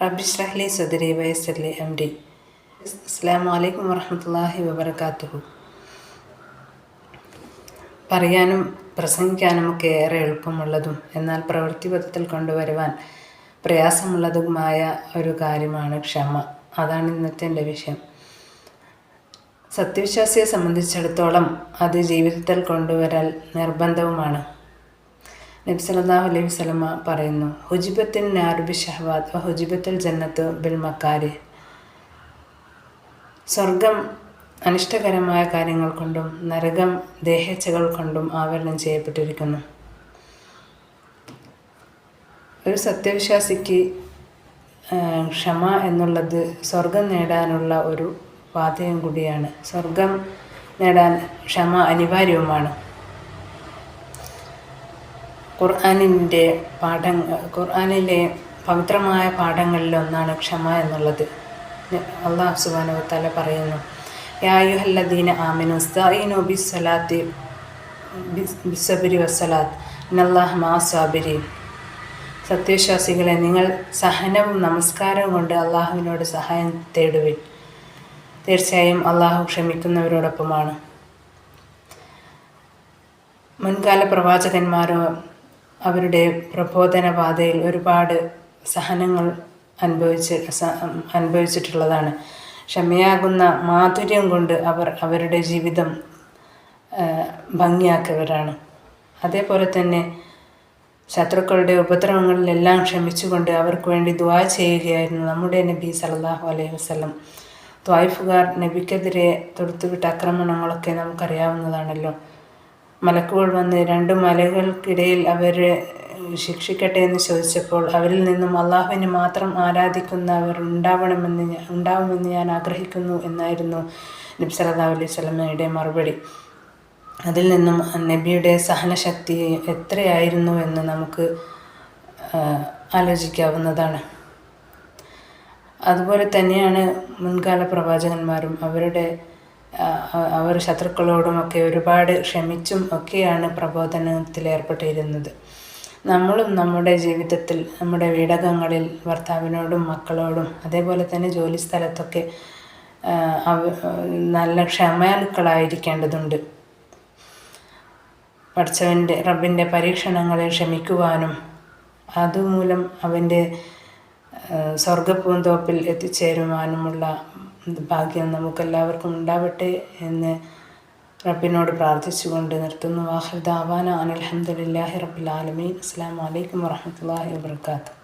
ബഅദ് സദരി ഇശ്റഹ് ലി M D അസ്ലാം വലൈക്കും വറഹ്മത്തുള്ളാഹി വബറകാതുഹു. പറയാനും പ്രസംഗിക്കാനും ഒക്കെ ഏറെ എളുപ്പമുള്ളതും എന്നാൽ പ്രവൃത്തിപഥത്തിൽ കൊണ്ടുവരുവാൻ പ്രയാസമുള്ളതുമായ ഒരു കാര്യമാണ് ക്ഷമ. അതാണ് ഇന്നത്തെ എന്റെ വിഷയം. സത്യവിശ്വാസിയെ സംബന്ധിച്ചിടത്തോളം അത് ജീവിതത്തിൽ കൊണ്ടുവരാൻ നിർബന്ധവുമാണ്. നബി സല്ലല്ലാഹു അലൈഹി വസല്ലമ പറയുന്നു ഹുജിബത്തിൻ നാറുബി ഷഹവാദ് ഹുജിബത്തുൽ ജന്നത്ത് ബിൽ മക്കാരി സ്വർഗം അനിഷ്ടകരമായ കാര്യങ്ങൾ കൊണ്ടും നരകം ദേഹേച്ഛകൾ കൊണ്ടും ആവരണം ചെയ്യപ്പെട്ടിരിക്കുന്നു. ഒരു സത്യവിശ്വാസിക്ക് ക്ഷമ എന്നുള്ളത് സ്വർഗം നേടാനുള്ള ഒരു പാതയും കൂടിയാണ്. സ്വർഗം നേടാൻ ക്ഷമ അനിവാര്യവുമാണ്. ഖുർആാനിന്റെ പാഠങ്ങൾ ഖുർആാനിലെ പവിത്രമായ പാഠങ്ങളിലൊന്നാണ് ക്ഷമ എന്നുള്ളത്. അള്ളാഹു സുബാനുവത്താല തല പറയുന്നു യായുഹല്ലദീന ആമിനു സ്തായിനു ബിസ്സലാത്തി ബിസ്സബിരി വസ്സലാത്ത് നല്ലാഹ് മാ സാബിരി സത്യവിശ്വാസികളെ നിങ്ങൾ സഹനവും നമസ്കാരവും കൊണ്ട് അള്ളാഹുവിനോട് സഹായം തേടുവിൻ. തീർച്ചയായും അള്ളാഹു ക്ഷമിക്കുന്നവരോടൊപ്പമാണ്. മുൻകാല പ്രവാചകന്മാരോ അവരുടെ പ്രബോധന പാതയിൽ ഒരുപാട് സഹനങ്ങൾ അനുഭവിച്ച് അനുഭവിച്ചിട്ടുള്ളതാണ്. ക്ഷമയാകുന്ന മാധുര്യം കൊണ്ട് അവർ അവരുടെ ജീവിതം ഭംഗിയാക്കിയവരാണ് അതേപോലെ തന്നെ ശത്രുക്കളുടെ ഉപദ്രവങ്ങളിലെല്ലാം ക്ഷമിച്ചുകൊണ്ട് അവർക്ക് വേണ്ടി ദ്വാ ചെയ്യുകയായിരുന്നു നമ്മുടെ നബി സല്ലല്ലാഹു അലൈഹി വസ്ലം ത്വായ്ഫുകാർ നബിക്കെതിരെ തൊടുത്തുവിട്ട ആക്രമണങ്ങളൊക്കെ നമുക്കറിയാവുന്നതാണല്ലോ. മലക്കുകൾ വന്ന് രണ്ട് മലകൾക്കിടയിൽ അവരെ ശിക്ഷിക്കട്ടെ എന്ന് ചോദിച്ചപ്പോൾ അവരിൽ നിന്നും അള്ളാഹുവിനെ മാത്രം ആരാധിക്കുന്നവർ ഉണ്ടാവണമെന്ന് ഉണ്ടാവുമെന്ന് ഞാൻ ആഗ്രഹിക്കുന്നു എന്നായിരുന്നു നബി സല്ലാ അലൈഹി സ്വലമയുടെ മറുപടി. അതിൽ നിന്നും നബിയുടെ സഹനശക്തി എത്രയായിരുന്നു എന്ന് നമുക്ക് ആലോചിക്കാവുന്നതാണ്. അതുപോലെ തന്നെയാണ് മുൻകാല പ്രവാചകന്മാരും അവരുടെ അവർ ശത്രുക്കളോടുമൊക്കെ ഒരുപാട് ക്ഷമിച്ചും ഒക്കെയാണ് പ്രബോധനത്തിൽ ഏർപ്പെട്ടിരുന്നത്. നമ്മളും നമ്മുടെ ജീവിതത്തിൽ നമ്മുടെ വീടകങ്ങളിൽ ഭർത്താവിനോടും മക്കളോടും അതേപോലെ തന്നെ ജോലി സ്ഥലത്തൊക്കെ നല്ല ക്ഷമയാലുക്കളായിരിക്കേണ്ടതുണ്ട്. പഠിച്ചവന്റെ റബ്ബിന്റെ പരീക്ഷണങ്ങളെ ക്ഷമിക്കുവാനും അതുമൂലം അവന്റെ സ്വർഗപ്പൂന്തോപ്പിൽ എത്തിച്ചേരുവാനുമുള്ള ഭാഗ്യം നമുക്കെല്ലാവർക്കും ഉണ്ടാവട്ടെ എന്ന് റബ്ബിനോട് പ്രാർത്ഥിച്ചുകൊണ്ട് നിർത്തുന്നു. വാഹിദ് ആവാന അനിൽഹമ്മദില്ലാഹി റബ്ബിൽ ആലമീൻ. അസ്സാം വലൈക്കും വാഹമത്തല്ലാഹി വാബർക്കാത്തു